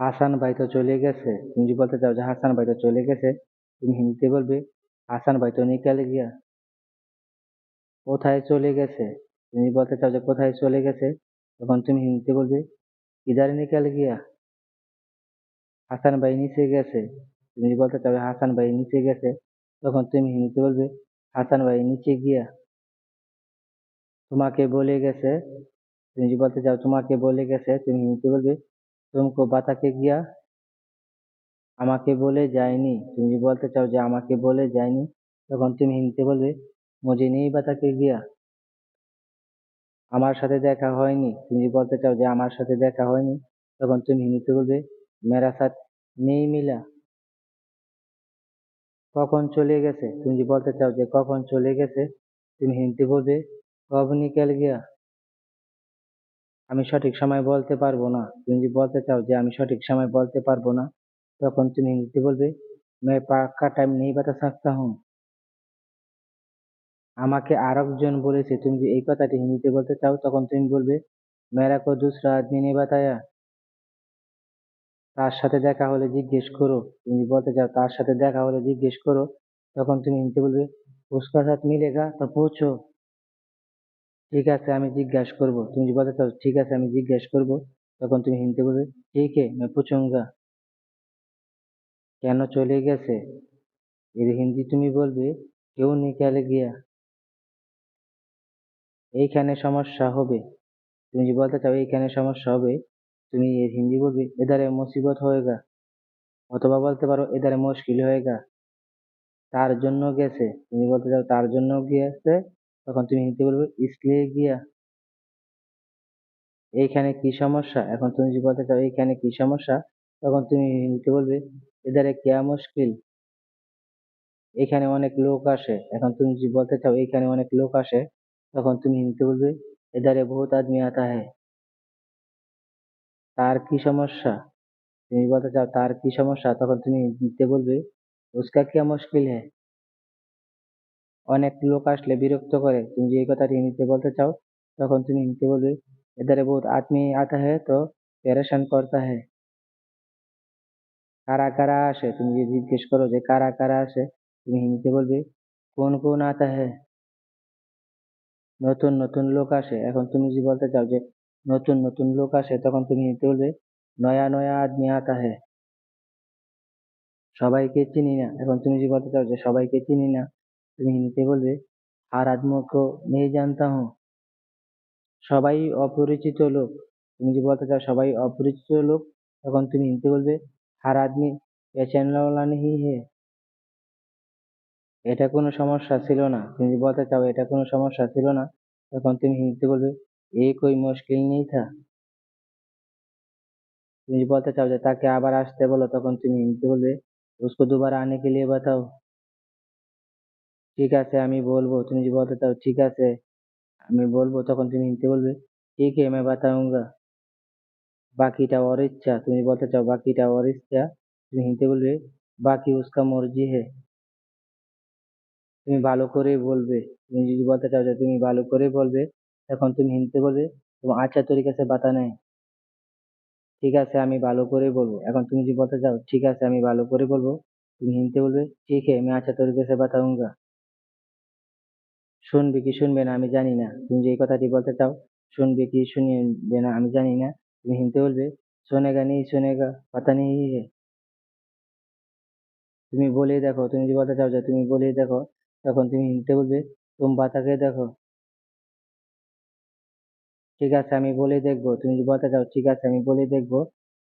হাসান ভাই তো চলে গেছে। তুমি যদি বলতে চাও যে হাসান ভাই তো চলে গেছে? তুমি হিন্দিতে বলবে, হাসান ভাই তো নিকাল গিয়া কোথায় চলে গেছে? তুমি বলতে চাও যে কোথায় চলে গেছে? তখন তুমি হিন্দিতে বলবে, ইধার নিকাল গিয়া হাসান ভাই নিচে গেছে। তুমি যদি বলতে চাও হাসান ভাই নিচে গেছে? তখন তুমি হিন্দিতে বলবে, হাসান ভাই নিচে গিয়া তোমাকে বলে গেছে। তুমি যদি বলতে চাও তোমাকে বলে গেছে? তুমি হিন্দিতে বলবে তুমকো বাতাকে গিয়া আমাকে বলে যায়নি তুমি বলতে চাও যে আমাকে বলে যায়নি তখন তুমি হিন্দিতে বলবে মুঝে নেই বাতাকে গিয়া আমার সাথে দেখা হয়নি তুমি বলতে চাও যে আমার সাথে দেখা হয়নি তখন তুমি হিন্দিতে বলবে মেরা সাথ নেই মিলা কখন চলে গেছে তুমি বলতে চাও যে কখন চলে গেছে তুমি হিন্দিতে বলবে কব নিকেল গিয়া আমি সঠিক সময় বলতে পারবো না তুমি যদি বলতে চাও যে আমি সঠিক সময় বলতে পারবো না তখন তুমি হিন্দিতে বলবে मैं पक्का टाइम नहीं बता सकता हूँ আমাকে আরেকজন বলেছে তুমি যদি এই কথাটি হিন্দিতে বলতে চাও তখন তুমি বলবে মেরা কো দুসরা আদমি নে বাতায়া তার সাথে দেখা হলে জিজ্ঞেস করো তুমি যদি বলতে চাও তার সাথে দেখা হলে জিজ্ঞেস করো তখন তুমি হিন্দিতে বলবে উসকা সাথ মিলেগা তো পৌঁছো ঠিক আছে আমি জিজ্ঞাসা করব তুমি যদি বলতে চাও ঠিক আছে আমি জিজ্ঞাসা করব তখন তুমি হিন্দিতে বলবে ঠিক है मैं पूछूंगा কেন চলে গেছে এর হিন্দি তুমি বলবে কেউ নিকালে গিয়া এইখানে সমস্যা হবে তুমি যদি বলতে চাও এইখানে সমস্যা হবে তুমি এর হিন্দি বলবে এদারে মুসিবত হয়েগা অথবা বলতে পারো এদারে মুশকিল হয়েগা তার জন্য গেছে তুমি বলতে চাও তার জন্য গিয়েছে তখন তুমি হিন্দি বলবে ইসলিয়ে গিয়া এইখানে কি সমস্যা? এখন তুমি যদি বলতে চাও, এইখানে কি সমস্যা? তখন তুমি হিন্দিতে বলবে এদারে কেয়া মুশকিল? এখানে অনেক লোক আসে। এখন তুমি যদি বলতে চাও, এইখানে অনেক লোক আসে, তখন তুমি হিন্দিতে বলবে এদারে বহুত আদমি আতা হ্যায়। তার কি সমস্যা? তুমি বলতে চাও, তার কি সমস্যা? তখন তুমি হিন্দিতে বলবে, উসকা কিয়া মুশকিল হ্যায়? অনেক লোক আসলে বিরক্ত করে তুমি যে এই কথাটি হিন্দিতে বলতে চাও তখন তুমি হিন্দিতে বলবে इधर बहुत आदमी आता है तो परेशान करता है কারা কারা আসে তুমি যদি জিজ্ঞেস করো যে কারা কারা আসে তুমি হিন্দিতে বলবে কোন কোন আতা হ্যায় নতুন নতুন লোক আসে এখন তুমি যদি বলতে চাও যে নতুন নতুন লোক আসে তখন তুমি হিন্দিতে বলবে নয়া নয়া আদমি আতা হ্যায় সবাইকে চিনি না এখন তুমি যদি বলতে চাও যে সবাইকে চিনি না তুমি হিন্দিতে বলবে। আর আদমো কো নেই জানতা হুঁ সবাই অপরিচিত লোক। তুমি যদি বলতে চাও সবাই অপরিচিত লোক, তখন তুমি হিন্দিতে বলবে, হার আদমি পেহচাননে ওয়ালা নেহি হে। এটা কোনো সমস্যা ছিল না। তুমি যদি বলতে চাও এটা কোনো সমস্যা ছিল না, তখন তুমি হিন্দিতে বলবে, এ কোই মুশকিল নেই থা। তুমি বলতে চাও যে তাকে আবার আসতে বলো, তখন তুমি হিন্দিতে বলবে, উসকো দুবারা আনে কে লিয়ে বাতাও। ঠিক আছে আমি বলবো তুমি যদি বলতে চাও ঠিক আছে আমি বলবো তখন তুমি হিন্দিতে বলবে ঠিক है मैं बताऊंगा বাকিটা ওর ইচ্ছা তুমি বলতে চাও বাকিটা ওর ইচ্ছা তুমি হিন্দিতে বলবে বাকি উসকা মর্জি হে তুমি ভালো করে বলবে তুমি যদি বলতে চাও যে তুমি ভালো করে বলবে তখন তুমি হিন্দিতে বলবে তুমি আচ্ছা তরিকা সে বাতানা है ঠিক আছে আমি ভালো করে বলবো এখন তুমি যদি বলতে চাও ঠিক আছে আমি ভালো করে বলবো তুমি হিন্দিতে বলবে ঠিক है मैं अच्छा तरीके से बताऊंगा শুনবে কি শুনবে না আমি জানি না। তুমি যে কথাটি বলতে চাও, শুনবে কি শুনবে না আমি জানি না। তুমি হিন্দিতে বলবে শোনেগা নেই শোনেগা পাতা নেই হে তুমি বলে দেখো, তুমি যদি বলতে চাও যে তুমি বলে দেখো, তখন তুমি হিন্দিতে বলবে, তুমি বাতাকে দেখো। ঠিক আছে, আমি বলে দেখব। তুমি যদি বলতে চাও, ঠিক আছে, আমি বলে দেখব।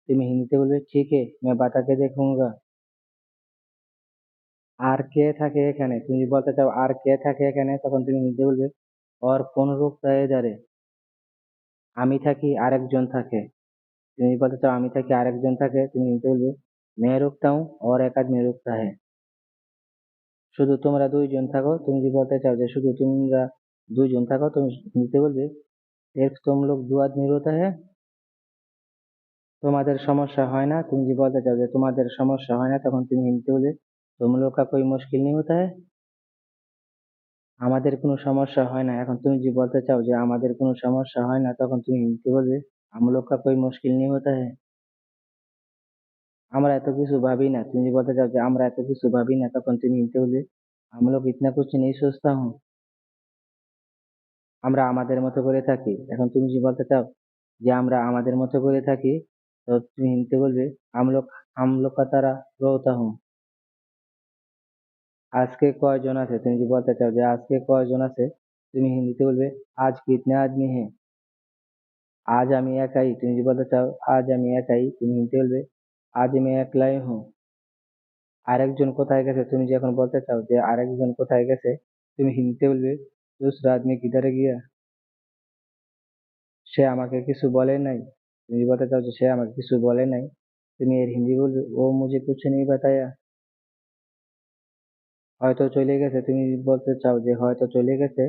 তুমি হিন্দিতে বলবে ঠিক है मैं বাতাকে দেখুঙ্গা। আর কে থাকে এখানে তুমি যদি বলতে চাও আর কে থাকে এখানে তখন তুমি হিন্দিতে বলবে और কোন রূপটা এদারে আমি থাকি আরেকজন থাকে তুমি যদি বলতে চাও আমি থাকি আরেকজন থাকে তুমি হিন্দিতে বলবে मैं रुकता हूँ और एक आदमी रुकता है শুধু তোমরা দুইজন থাকো তুমি যদি বলতে চাও যে শুধু তোমরা দুইজন থাকো তুমি হিন্দিতে বলবে सिर्फ तुम लोग दो आदमी होता है তোমাদের সমস্যা হয় না তুমি যদি বলতে চাও যে তোমাদের সমস্যা হয় না তখন তুমি হিন্দিতে বলবে तुम लोग का कोई मुश्किल नहीं होता है আমাদের কোনো সমস্যা হয় না এখন তুমি যদি বলতে চাও যে আমাদের কোনো সমস্যা হয় না তখন তুমি হিন্দিতে বলবে हम लोग का कोई मुश्किल नहीं होता है আমরা এত কিছু ভাবি না তুমি যদি বলতে চাও যে আমরা এত কিছু ভাবি না তখন তুমি হিন্দি বলবে हम लोग इतना कुछ नहीं सोचता हूँ আমরা আমাদের মতো করে থাকি এখন তুমি যদি বলতে চাও যে আমরা আমাদের মতো করে থাকি তো তুমি হিন্দিতে বলবে हम लोग हम लोग का तरह रोता हूँ আজকে কয়জন আছে তুমি যদি বলতে চাও যে আজকে কয়জন আছে তুমি হিন্দিতে বলবে আজ কিতনে আদমি হ্যাঁ আজ আমি একাই তুমি যদি বলতে চাও আজ আমি একাই তুমি হিন্দিতে বলবে আজ আমি একলাই হুঁ আরেকজন কোথায় গেছে তুমি যখন বলতে চাও যে আরেকজন কোথায় গেছে তুমি হিন্দিতে বলবে दूसरा आदमी किधर गया সে আমাকে কিছু বলে নাই তুমি যদি বলতে চাও যে সে আমাকে কিছু বলে নাই তুমি এর হিন্দি বলবে ও মুঝে কুছ নেই বাতায়া হয়তো চলে গেছে। তুমি বলতে চাও যে হয়তো চলে গেছে।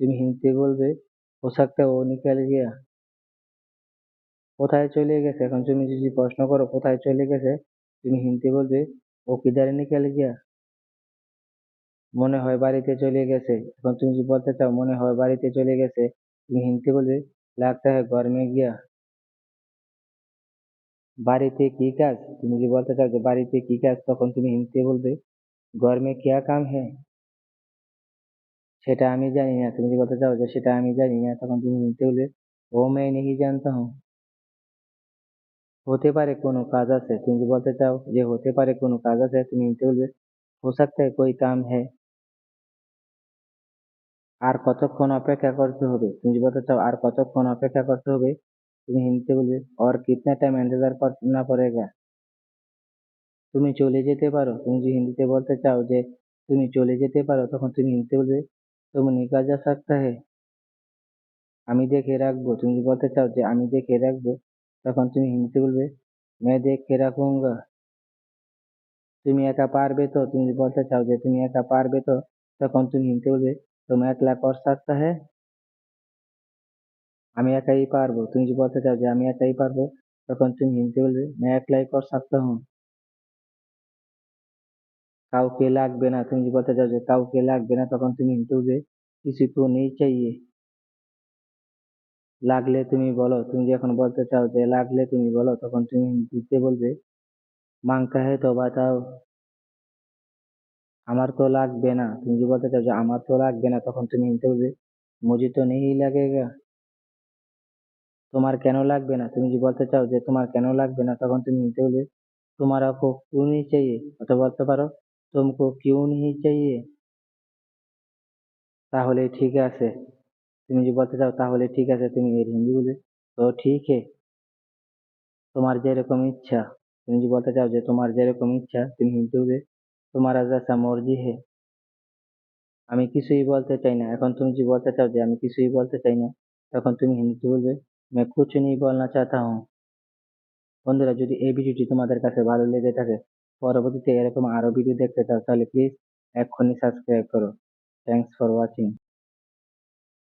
তুমি হিন্দিতে বলবে, পোশাকটা ও নিকাল গিয়া। কোথায় চলে গেছে? এখন তুমি যদি প্রশ্ন করো, কোথায় চলে গেছে? তুমি হিন্দিতে বলবে, ও কিদারে নিকাল গিয়া। মনে হয় বাড়িতে চলে গেছে। এখন তুমি যদি বলতে চাও, মনে হয় বাড়িতে চলে গেছে। তুমি হিন্দিতে বলবে, লাগতে হয় গরমে গিয়া। বাড়িতে কি কাজ? তুমি যদি বলতে চাও যে বাড়িতে কি কাজ, তখন তুমি হিন্দিতে বলবে। ঘর মে কিয়া কাম হ্যায় সেটা আমি জানি না তুমি যদি বলতে চাও যে সেটা আমি জানি না তখন তুমি হিন্দিতে বলবে ও मैं नहीं जानता हूँ হতে পারে কোনো কাজ আছে তুমি যদি বলতে চাও যে হতে পারে কোনো কাজ আছে তুমি হিন্দিতে বলবে हो सकता है कोई काम है আর কতক্ষণ অপেক্ষা করতে হবে তুমি যদি বলতে চাও আর কতক্ষণ অপেক্ষা করতে হবে তুমি হিন্দিতে বলবে और कितना टाइम इंतजार करना पड़ेगा তুমি চলে যেতে পারো। তুমি যদি হিন্দিতে বলতে চাও যে তুমি চলে যেতে পারো, তখন তুমি হিন্দিতে বলবে তুমি নিকা যা সাকতা হে। আমি দেখে রাখব। তুমি যদি বলতে চাও যে আমি দেখে রাখব, তখন তুমি হিন্দিতে বলবে মে দেখে রাখুঙ্গা তুমি একা পারবে তো? তুমি যদি বলতে চাও যে তুমি একা পারবে তো, তখন তুমি হিন্দিতে বলবে তুমি একলা কর সাক্তা হে? আমি একাই পারব। তুমি যদি বলতে চাও যে আমি একাই পারব, তখন তুমি হিন্দিতে বলবে মে একলাই কর সাক্তা হুম। কাউকে লাগবে না তুমি যদি বলতে চাও যে কাউকে লাগবে না তখন তুমি হিন্দিতে বলবে किसी को नहीं चाहिए লাগলে তুমি বলো তুমি যখন বলতে চাও যে লাগলে তুমি বলো তখন তুমি হিন্দিতে বলবে মাংকা হে তো বাতাও আমার তো লাগবে না তুমি যদি বলতে চাও যে আমার তো লাগবে না তখন তুমি হিন্দিতে বলবে মুঝে তো নেই লাগেগা তোমার কেন লাগবে না তুমি যদি বলতে চাও যে তোমার কেন লাগবে না তখন তুমি হিন্দিতে বলবে তোমারা को क्यों नहीं चाहिए অথবা বলতে পারো तुमको क्यों नहीं चाहिए? তাহলে ঠিক আছে তুমি যদি বলতে চাও তাহলে ঠিক আছে তুমি এর হিন্দি বলে তো ঠিক হে তোমার যেরকম ইচ্ছা তুমি যদি বলতে চাও যে তোমার যেরকম ইচ্ছা তুমি হিন্দি বলে তোমার আজ আসা মর্জি হে আমি কিছুই বলতে চাই না এখন তুমি যদি বলতে চাও যে আমি কিছুই বলতে চাই না তখন তুমি হিন্দিতে বলবে আমি कुछ नहीं বলনা चाहता हूँ। বন্ধুরা যদি এই ভিডিওটি তোমাদের কাছে ভালো লেগে থাকে পরবর্তীতে এরকম আরও ভিডিও দেখতে চাও তাহলে প্লিজ এক্ষুনি সাবস্ক্রাইব করো। Thanks for watching